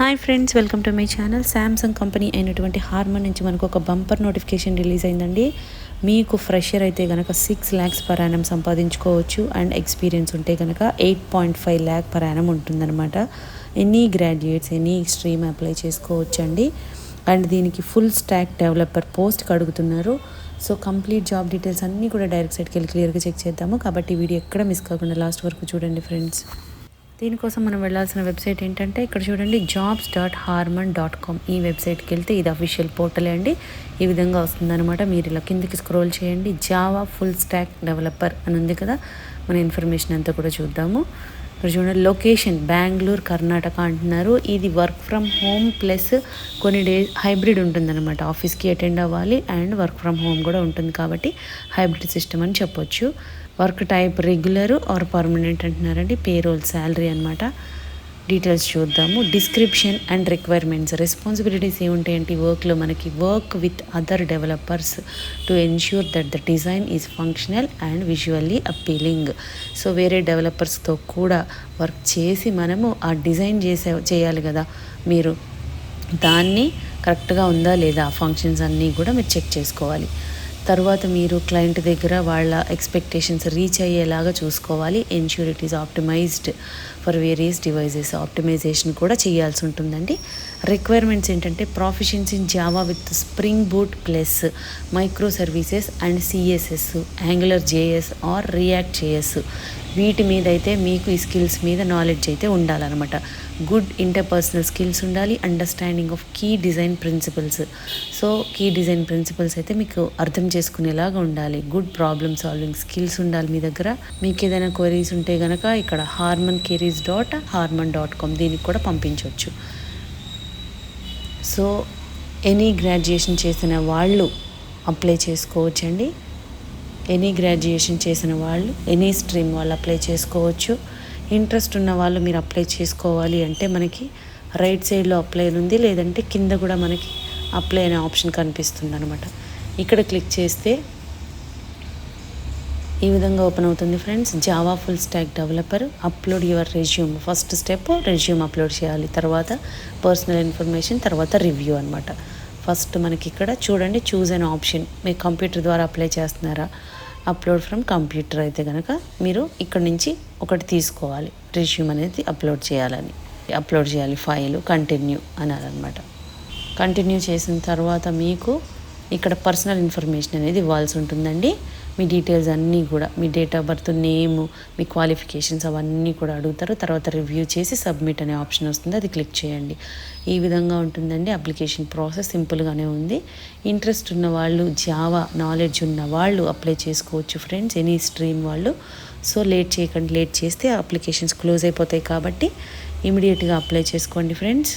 Hi friends welcome to my channel. Samsung company అయినటువంటి Harman నుంచి మనకు ఒక బంపర్ నోటిఫికేషన్ రిలీజ్ అయిందండి. మీకు ఫ్రెషర్ అయితే కనుక సిక్స్ ల్యాక్స్ పర్ యానం సంపాదించుకోవచ్చు అండ్ ఎక్స్పీరియన్స్ ఉంటే కనుక eight point five lakh per annum ఉంటుందన్నమాట. Any graduates any stream apply చేసుకోవచ్చండి. అండ్ దీనికి ఫుల్ స్టాక్ డెవలపర్ పోస్ట్ అడుగుతున్నారు సో కంప్లీట్ జాబ్ డీటెయిల్స్ అన్నీ కూడా డైరెక్ట్ సైట్కి వెళ్ళి క్లియర్గా చెక్ చేద్దాము. కాబట్టి వీడియో ఎక్కడ మిస్ కాకుండా లాస్ట్ వరకు చూడండి ఫ్రెండ్స్ దీనికోసం మనం వెళ్ళాల్సిన వెబ్సైట్ ఏంటంటే ఇక్కడ చూడండి jobs dot Harman dot com ఈ వెబ్సైట్కి వెళ్తే ఇది అఫీషియల్ పోర్టలే అండి. ఈ విధంగా వస్తుందన్నమాట. మీరు ఇలా కిందికి స్క్రోల్ చేయండి. జావా ఫుల్ స్టాక్ డెవలపర్ అని ఉంది కదా మన ఇన్ఫర్మేషన్ అంతా కూడా చూద్దాము. ఇక్కడ చూడండి లొకేషన్ బెంగళూరు కర్ణాటక అంటున్నారు. ఇది వర్క్ ఫ్రమ్ హోమ్ ప్లస్ కొన్ని డేస్ హైబ్రిడ్ ఉంటుందన్నమాట. ఆఫీస్కి అటెండ్ అవ్వాలి అండ్ వర్క్ ఫ్రమ్ హోమ్ కూడా ఉంటుంది కాబట్టి హైబ్రిడ్ సిస్టమ్ అని చెప్పొచ్చు. Work type regular or permanent అంటున్నారండి. పేరోల్ శాలరీ అనమాట డీటెయిల్స్ చూద్దాము. డిస్క్రిప్షన్ అండ్ రిక్వైర్మెంట్స్ రెస్పాన్సిబిలిటీస్ ఏముంటాయంటే వర్క్లో మనకి work with other developers to ensure that the design is functional and visually appealing so వేరే డెవలపర్స్తో కూడా వర్క్ చేసి మనము ఆ డిజైన్ చేసే చేయాలి కదా. మీరు దాన్ని కరెక్ట్గా ఉందా లేదా ఫంక్షన్స్ అన్నీ కూడా మీరు చెక్ చేసుకోవాలి. తర్వాత మీరు క్లయింట్ దగ్గర వాళ్ళ ఎక్స్పెక్టేషన్స్ రీచ్ అయ్యేలాగా చూసుకోవాలి. Ensure it is optimised for various devices optimisation కూడా చేయాల్సి ఉంటుందండి. రిక్వైర్మెంట్స్ ఏంటంటే proficiency in Java with Spring Boot plus microservices and CSS Angular JS or React JS వీటి మీద అయితే మీకు ఈ స్కిల్స్ మీద నాలెడ్జ్ అయితే ఉండాలన్నమాట. గుడ్ ఇంటర్పర్సనల్ స్కిల్స్ ఉండాలి understanding of key design principles so key design principles అయితే మీకు అర్థం చేసుకునేలాగా ఉండాలి. గుడ్ ప్రాబ్లమ్ సాల్వింగ్ స్కిల్స్ ఉండాలి మీ దగ్గర. మీకు ఏదైనా క్వరీస్ ఉంటే కనుక ఇక్కడ Harman careers dot Harman dot com దీనికి కూడా పంపించవచ్చు. సో ఎనీ గ్రాడ్యుయేషన్ చేసిన వాళ్ళు అప్లై చేసుకోవచ్చండి. ఎనీ గ్రాడ్యుయేషన్ చేసిన వాళ్ళు ఎనీ స్ట్రీమ్ వాళ్ళు అప్లై చేసుకోవచ్చు. ఇంట్రెస్ట్ ఉన్న వాళ్ళు మీరు అప్లై చేసుకోవాలి అంటే మనకి రైట్ సైడ్లో అప్లై ఉంది లేదంటే కింద కూడా మనకి అప్లై అనే ఆప్షన్ కనిపిస్తుంది అనమాట ఇక్కడ క్లిక్ చేస్తే ఈ విధంగా ఓపెన్ అవుతుంది friends. Java full stack developer upload your resume. First step resume upload చేయాలి. తర్వాత పర్సనల్ ఇన్ఫర్మేషన్ తర్వాత రివ్యూ అనమాట ఫస్ట్ మనకి ఇక్కడ చూడండి చూజ్ అన్ ఆప్షన్. మీ కంప్యూటర్ ద్వారా అప్లై చేస్తున్నారా? అప్లోడ్ ఫ్రమ్ కంప్యూటర్ అయితే కనుక మీరు ఇక్కడ నుంచి ఒకటి తీసుకోవాలి. రెజ్యూమ్ అనేది అప్లోడ్ చేయాలని. అప్లోడ్ చేయాలి ఫైల్ కంటిన్యూ అనాలన్నమాట. కంటిన్యూ చేసిన తర్వాత మీకు ఇక్కడ పర్సనల్ ఇన్ఫర్మేషన్ అనేది ఇవ్వాల్సి ఉంటుందండి. మీ డీటెయిల్స్ అన్నీ కూడా మీ డేట్ ఆఫ్ బర్త్ నేమ్ మీ క్వాలిఫికేషన్స్ అవన్నీ కూడా అడుగుతారు. తర్వాత రివ్యూ చేసి సబ్మిట్ అనే ఆప్షన్ వస్తుంది. అది క్లిక్ చేయండి. ఈ విధంగా ఉంటుందండి అప్లికేషన్ ప్రాసెస్ సింపుల్గానే ఉంది. ఇంట్రెస్ట్ ఉన్న వాళ్ళు జావా నాలెడ్జ్ ఉన్న వాళ్ళు అప్లై చేసుకోవచ్చు ఫ్రెండ్స్ ఎనీ స్ట్రీమ్ వాళ్ళు. సో లేట్ చేయకండి. లేట్ చేస్తే అప్లికేషన్స్ క్లోజ్ అయిపోతాయి కాబట్టి ఇమీడియట్గా అప్లై చేసుకోండి ఫ్రెండ్స్